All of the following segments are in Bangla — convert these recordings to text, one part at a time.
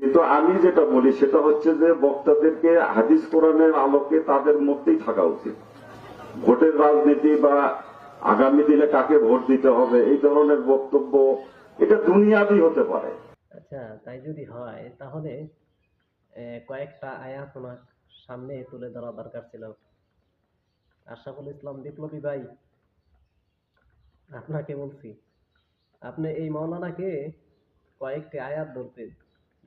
কিন্তু আমি যেটা বলি, সেটা হচ্ছে যে বক্তাদেরকে হাদিস কোরআনের আলোকে তাদের মধ্যেই থাকা উচিত। ভোটের রাজনীতি বা আগামী দিনে কাকে ভোট দিতে হবে, এই ধরনের বক্তব্য, এটা দুনিয়াবি হতে পারে। আচ্ছা তাই যদি হয়, তাহলে কয়েকটা আয়াত ওনার সামনে তুলে ধরা দরকার ছিল। আশরাফুল ইসলাম বিপ্লবী ভাই, আপনাকে বলছি, আপনি এই মৌলানাকে কয়েকটি আয়াত ধরতেন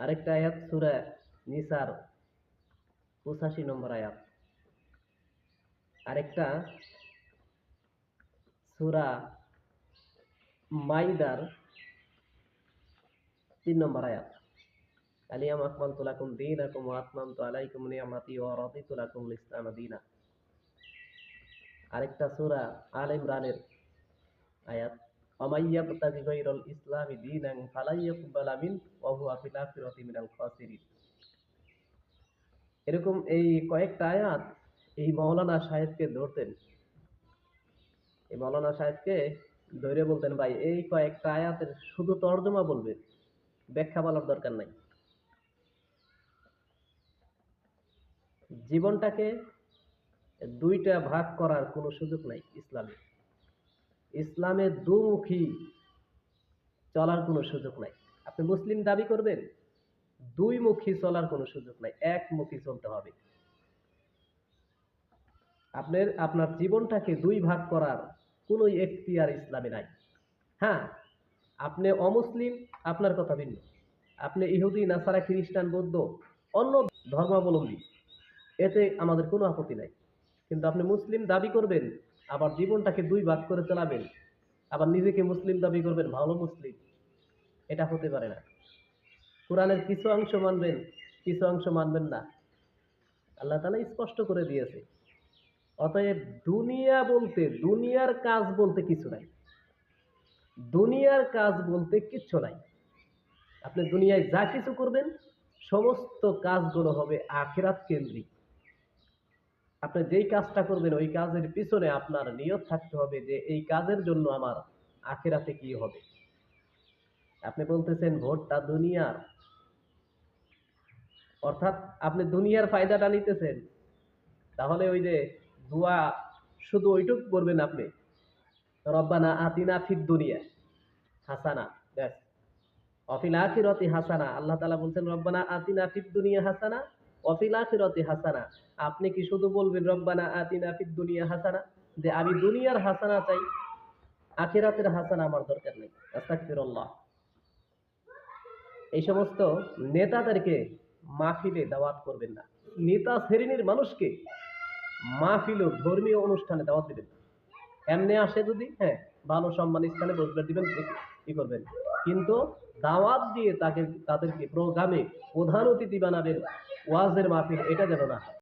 আরেকটা আয়াত, সূরা নিসার 85 নম্বর আয়াত। আরেকটা, সূরা মাইদার তিন নম্বর আয়াত। আলিয়াম আকমালতু লাকুম দীনাকুম ওয়া আতমামতু আলাইকুম নি'মাতি ওয়া রাদিতু লাকুম ইসলাম দীনা। আরেকটা সূরা আল ইমরানের আয়াত। ইসলামি দীনান মিন ওয়া হুয়া ফিল আখিরাতি মিনাল খাসিরিন এরকম এই কয়েকটা আয়াত এই মাওলানা সাহেবকে ধরতেন। এই মাওলানা সাহেবকে ধরে বলতেন, ভাই, এই কয়েকটা আয়াতের শুধু তর্জমা বলবে, ব্যাখ্যা বলার দরকার নাই। জীবনটাকে দুইটা ভাগ করার কোনো সুযোগ নাই ইসলামে ইসলামে দুমুখী চলার কোনো সুযোগ নাই। আপনি মুসলিম দাবি করবেন দুই মুখী চলার কোনো সুযোগ নাই, একমুখী চলতে হবে। আপনার আপনার জীবনটাকে দুই ভাগ করার কোনো এখতিয়ার ইসলামে নাই। হ্যাঁ আপনি অমুসলিম, আপনার কথা ভিন্ন। আপনি ইহুদি, নাসারা, খ্রিস্টান, বৌদ্ধ, অন্য ধর্মাবলম্বী, এতে আমাদের কোনো আপত্তি নাই। কিন্তু আপনি মুসলিম দাবি করবেন আবার জীবনটাকে দুই ভাগ করে চালাবেন। আবার নিজেকে মুসলিম দাবি করবেন, ভালো মুসলিম। এটা হতে পারে না। কোরআনের কিছু অংশ মানবেন, কিছু অংশ মানবেন না। আল্লাহ তালা স্পষ্ট করে দিয়েছে। অতএব দুনিয়া বলতে, দুনিয়ার কাজ বলতে কিছু নাই। দুনিয়ার কাজ বলতে কিচ্ছু নাই। আপনি দুনিয়ায় যা কিছু করবেন, সমস্ত কাজগুলো হবে আখেরাত কেন্দ্রিক। আপনি যেই কাজটা করবেন, ওই কাজের পিছনে আপনার নিয়ত থাকতে হবে যে, এই কাজের জন্য আমার আখেরাতে কি হবে? আপনি বলতেছেন, ভোটটা দুনিয়ার। অর্থাৎ আপনি দুনিয়ার ফায়দাটা নিতেছেন। তাহলে ওই যে দোয়া শুধু ওইটুক করবেন আপনি। রব্বানা আতিনা ফিদ দুনিয়া হাসানা, ব্যাস। অফিল আখিরতি হাসানা। আল্লাহ তাআলা বলছেন, রব্বানা আতিনা ফিদ দুনিয়া হাসানা অফিল আখিরতি হাসানা। আপনি কি শুধু বলবেন, রব্বানা আতিনা ফিদ দুনিয়া হাসানা যে আমি দুনিয়ার হাসানা চাই, আখিরাতের হাসানা আমার দরকার নেই। আস্তাগফিরুল্লাহ। এই সমস্ত নেতাদেরকে মাহফিলে দাওয়াত করবেন না। নেতা শ্রেণির মানুষকে মাহফিল ধর্মীয় অনুষ্ঠানে দাওয়াত দিবেন এমনি আসে যদি হ্যাঁ ভালো সম্মান স্থানে বসবে, দিবেন কি করবেন? কিন্তু দাওয়াত দিয়ে তাকে, তাদেরকে প্রোগ্রামে প্রধান অতিথি বানাবেন ওয়াজের মাহফিল, এটা যেন না হয়।